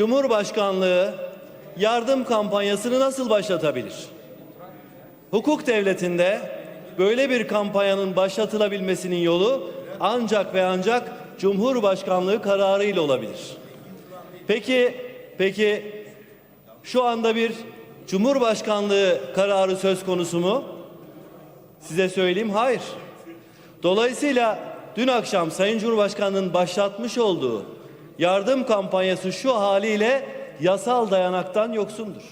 Cumhurbaşkanlığı yardım kampanyasını nasıl başlatabilir? Hukuk devletinde böyle bir kampanyanın başlatılabilmesinin yolu ancak ve ancak Cumhurbaşkanlığı kararı ile olabilir. Peki, peki şu anda bir Cumhurbaşkanlığı kararı söz konusu mu? Size söyleyeyim hayır. Dolayısıyla dün akşam Sayın Cumhurbaşkanı'nın başlatmış olduğu yardım kampanyası şu haliyle yasal dayanaktan yoksundur.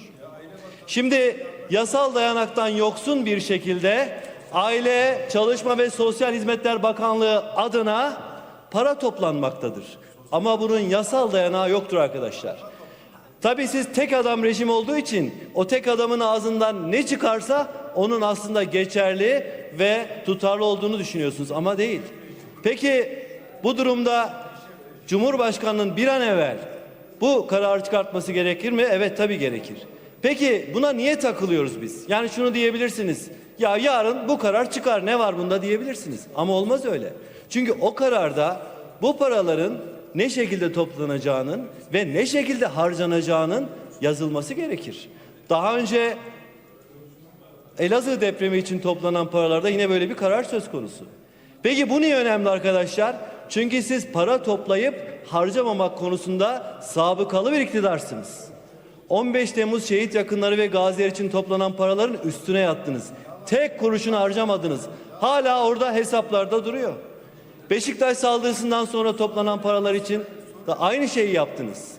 Şimdi yasal dayanaktan yoksun bir şekilde Aile, Çalışma ve Sosyal Hizmetler Bakanlığı adına para toplanmaktadır. Ama bunun yasal dayanağı yoktur arkadaşlar. Tabii siz tek adam rejim olduğu için o tek adamın ağzından ne çıkarsa onun aslında geçerli ve tutarlı olduğunu düşünüyorsunuz ama değil. Peki bu durumda Cumhurbaşkanının bir an evvel bu kararı çıkartması gerekir mi? Evet tabii gerekir. Peki buna niye takılıyoruz biz? Yani şunu diyebilirsiniz. Ya yarın bu karar çıkar ne var bunda diyebilirsiniz. Ama olmaz öyle. Çünkü o kararda bu paraların ne şekilde toplanacağının ve ne şekilde harcanacağının yazılması gerekir. Daha önce Elazığ depremi için toplanan paralarda yine böyle bir karar söz konusu. Peki bu niye önemli arkadaşlar? Çünkü siz para toplayıp harcamamak konusunda sabıkalı bir iktidarsınız. 15 Temmuz şehit yakınları ve gaziler için toplanan paraların üstüne yattınız. Tek kuruşunu harcamadınız. Hala orada hesaplarda duruyor. Beşiktaş saldırısından sonra toplanan paralar için da aynı şeyi yaptınız.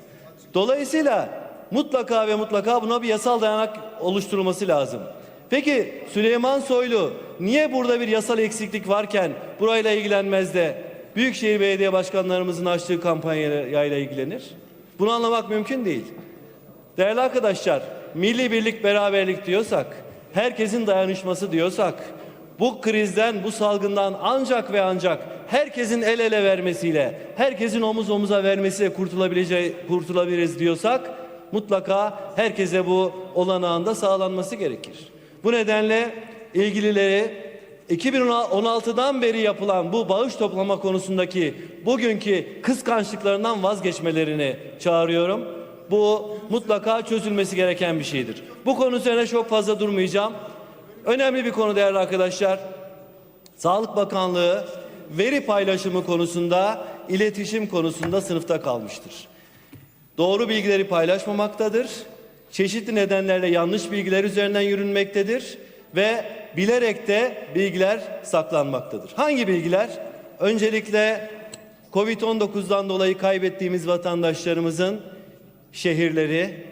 Dolayısıyla mutlaka ve mutlaka buna bir yasal dayanak oluşturulması lazım. Peki Süleyman Soylu niye burada bir yasal eksiklik varken burayla ilgilenmez de Büyükşehir Belediye Başkanlarımızın açtığı kampanyayla ilgilenir? Bunu anlamak mümkün değil. Değerli arkadaşlar, milli birlik beraberlik diyorsak, herkesin dayanışması diyorsak, bu krizden, bu salgından ancak ve ancak herkesin el ele vermesiyle, herkesin omuz omuza vermesiyle kurtulabileceği, kurtulabiliriz diyorsak, mutlaka herkese bu olanağında sağlanması gerekir. Bu nedenle ilgilileri 2016'dan beri yapılan bu bağış toplama konusundaki bugünkü kıskançlıklarından vazgeçmelerini çağırıyorum. Bu mutlaka çözülmesi gereken bir şeydir. Bu konu üzerine çok fazla durmayacağım. Önemli bir konu değerli arkadaşlar. Sağlık Bakanlığı veri paylaşımı konusunda, iletişim konusunda sınıfta kalmıştır. Doğru bilgileri paylaşmamaktadır. Çeşitli nedenlerle yanlış bilgiler üzerinden yürünmektedir ve bilerek de bilgiler saklanmaktadır. Hangi bilgiler? Öncelikle Covid-19'dan dolayı kaybettiğimiz vatandaşlarımızın şehirleri,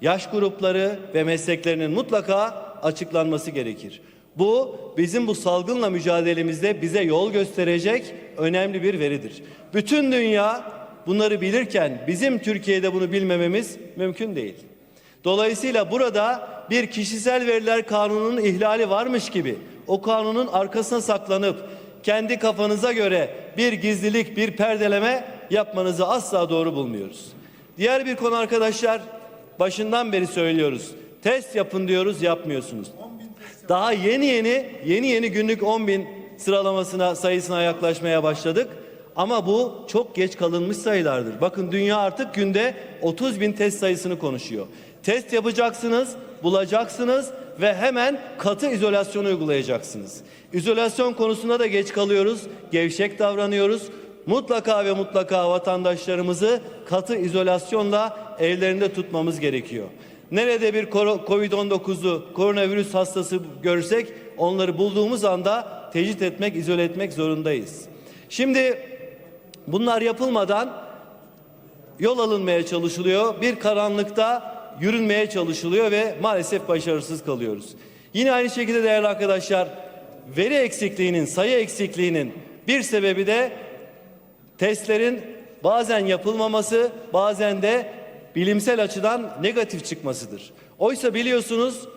yaş grupları ve mesleklerinin mutlaka açıklanması gerekir. Bu bizim bu salgınla mücadelemizde bize yol gösterecek önemli bir veridir. Bütün dünya bunları bilirken bizim Türkiye'de bunu bilmememiz mümkün değil. Dolayısıyla burada bir kişisel veriler kanununun ihlali varmış gibi o kanunun arkasına saklanıp kendi kafanıza göre bir gizlilik, bir perdeleme yapmanızı asla doğru bulmuyoruz. Diğer bir konu arkadaşlar başından beri söylüyoruz. Test yapın diyoruz yapmıyorsunuz. Daha yeni yeni yeni yeni günlük 10 bin sıralamasına sayısına yaklaşmaya başladık. Ama bu çok geç kalınmış sayılardır. Bakın dünya artık günde 30 bin test sayısını konuşuyor. Test yapacaksınız, bulacaksınız ve hemen katı izolasyon uygulayacaksınız. İzolasyon konusunda da geç kalıyoruz, gevşek davranıyoruz. Mutlaka ve mutlaka vatandaşlarımızı katı izolasyonla evlerinde tutmamız gerekiyor. Nerede bir Covid-19'u koronavirüs hastası görsek onları bulduğumuz anda tecrit etmek, izole etmek zorundayız. Şimdi bunlar yapılmadan yol alınmaya çalışılıyor. Bir karanlıkta yürünmeye çalışılıyor ve maalesef başarısız kalıyoruz. Yine aynı şekilde değerli arkadaşlar veri eksikliğinin, sayı eksikliğinin bir sebebi de testlerin bazen yapılmaması, bazen de bilimsel açıdan negatif çıkmasıdır. Oysa biliyorsunuz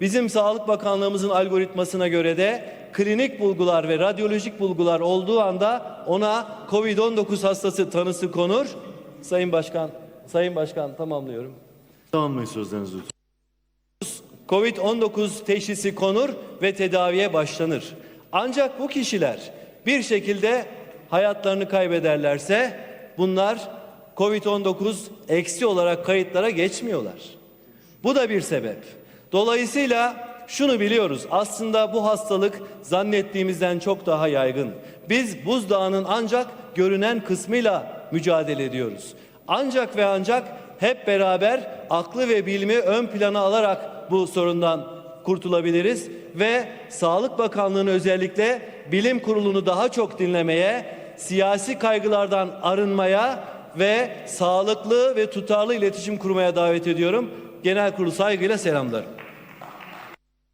bizim Sağlık Bakanlığımızın algoritmasına göre de klinik bulgular ve radyolojik bulgular olduğu anda ona COVID-19 hastası tanısı konur. Sayın Başkan, Sayın Başkan tamamlıyorum. Tamamlayın sözlerinizi lütfen. Covid-19 teşhisi konur ve tedaviye başlanır. Ancak bu kişiler bir şekilde hayatlarını kaybederlerse bunlar Covid-19 eksi olarak kayıtlara geçmiyorlar. Bu da bir sebep. Dolayısıyla şunu biliyoruz. Aslında bu hastalık zannettiğimizden çok daha yaygın. Biz buzdağının ancak görünen kısmıyla mücadele ediyoruz. Ancak ve ancak hep beraber aklı ve bilimi ön plana alarak bu sorundan kurtulabiliriz ve Sağlık Bakanlığı'nı özellikle bilim kurulunu daha çok dinlemeye, siyasi kaygılardan arınmaya ve sağlıklı ve tutarlı iletişim kurmaya davet ediyorum. Genel kurulu saygıyla selamlarım.